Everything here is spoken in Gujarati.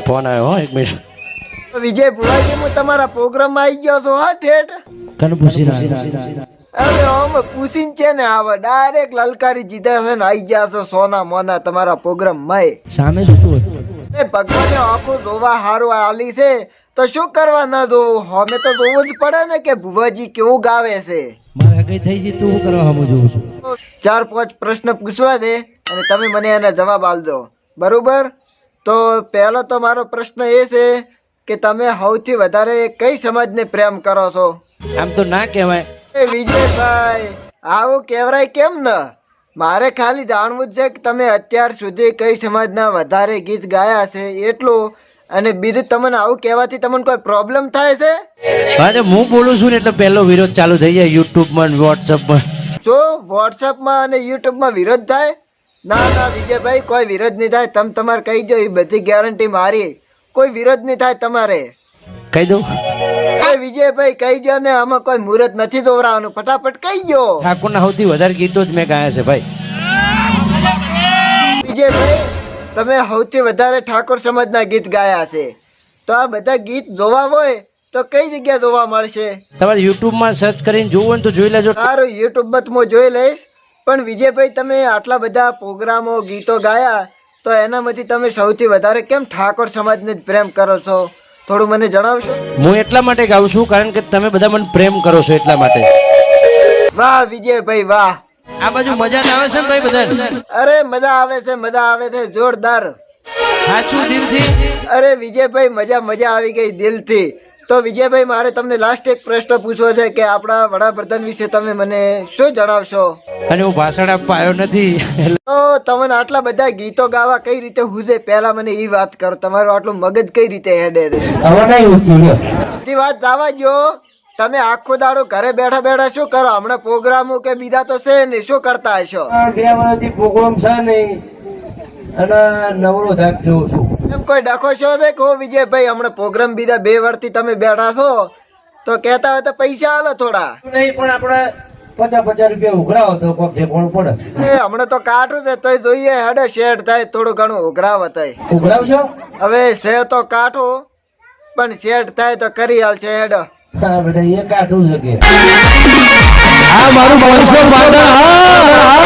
ફોન આવ્યો હો એક મિનિટ. વિજય ભુવાજી હું તમારા પ્રોગ્રામમાં આવી ગયો છું હા ઠેઠ. કન પૂછી અરે ઓમ પૂછીન છે ને આવા ડાયરેક્ટ લલકારી જીતા છે ને આવી ગયા છો સોના મોના તમારા પ્રોગ્રામમાં સામે શું હતું એ ભગવાને આખું જોવા હારું આલી છે તો શું કરવા ના જોવું? હમે તો જોવું જ પડે ને કે ભુવાજી કેવું ગાવે છે. મારે કઈ થઈ જઈ તું કરવા હમું જોઉં છું? ચાર પાંચ પ્રશ્ન પૂછવા દે અને તમે મને એના જવાબ આલજો. બરોબર? તો પહેલો તો મારો પ્રશ્ન એ છે કે તમે સૌથી વધારે કઈ સમાજને પ્રેમ કરો છો? આમ તો ના કહેવાય. વિજયભાઈ આવું કહેવાય કેમ ન? મારે ખાલી જાણવું છે કે તમે અત્યાર સુધી કઈ સમાજના વધારે ગીત ગાયા છે એટલું? અને બીજું તમને આવું કહેવાથી તમને કોઈ પ્રોબ્લેમ થાય છે? હા તો હું બોલું છું ને એટલે પહેલો વિરોધ ચાલુ થઈ જાય યુટ્યુબમાં વોટ્સઅપમાં જો વોટ્સઅપમાં અને યુટ્યુબમાં વિરોધ થાય ના ના વિજયભાઈ કોઈ વિરોધ નહીં થાય. તમે તમારે કહી દો એ બધી ગેરંટી મારી. કોઈ વિરોધ નહીં થાય તમારે. કહી દઉં? વિજયભાઈ કહી દો ને આમાં કોઈ મુહૂર્ત નથી દોવરાવાનું ફટાફટ કહી દો. ઠાકોરના સૌથી વધારે ગીતો જ મેં ગાયા છે ભાઈ. વિજયભાઈ તમે સૌથી વધારે ઠાકોર સમાજના ગીત ગાયા છે. તો આ બધા ગીત જોવા હોય તો કઈ જગ્યા જોવા મળશે? તમારે યુટ્યુબમાં સર્ચ કરીને જોવું તો જોઈ લેજો. સારું યુટ્યુબમાં તો હું જોઈ લઈશ. પણ વિજયભાઈ તમે આટલા બધા પ્રોગ્રામો ગીતો ગાયા તો એનામાંથી તમે સૌથી વધારે કેમ ઠાકોર સમાજને પ્રેમ કરો છો? થોડું મને જણાવશો? હું એટલા માટે ગાઉં છું કારણ કે તમે બધા મને પ્રેમ કરો છો એટલા માટે. વાહ વિજયભાઈ વાહ. આ બાજુ મજા આવે છે ભાઈ બધા અરે મજા આવે છે મજા આવે છે જોરદાર. સાચું દિલથી. અરે વિજયભાઈ મજા મજા આવી ગઈ દિલથી. તો વિજયભાઈ મારે તમને લાસ્ટ એક પ્રશ્ન પૂછવો છે કે આપણા વડાપ્રધાન વિશે તમે મને શું જણાવશો? અને હું ભાષણ આપવા આવ્યો નથી. તો તમને આટલા બધા ગીતો ગાવા કઈ રીતે હુજે? પહેલા મને એ વાત કરો તમારું આટલું મગજ કઈ રીતે હેડે છે? બધી વાત જવા જો તમે આખો દાડો ઘરે બેઠા બેઠા શું કરો? હમણાં પ્રોગ્રામો કે બીજા તો છે ને શું કરતા હશો? બે વર્ષથી પ્રોગ્રામ છે ને અને નવરો થાક જોઉં છું. એમ કોઈ ડખો છો છે કહો વિજયભાઈ હમણાં પ્રોગ્રામ બીજા બે વર્ષથી તમે બેઠા છો? તો કહેતા હોય તો પૈસા આલો થોડા. નહીં પણ આપણે પચાસ પચાસ રૂપિયા ઉઘરાવો તો કોક છે કોણ પડે. એ હમણાં તો કાઠું છે તોય જોઈએ હેડે શેડ થાય થોડું ઘણું ઉઘરાવ થાય ઉઘરાવશો? હવે છે તો કાઠું પણ શેડ થાય તો કરી હાલ છે હેડો. હા બેટા એ કાઢું છે કે? આ મારું માણસો પાટણ હા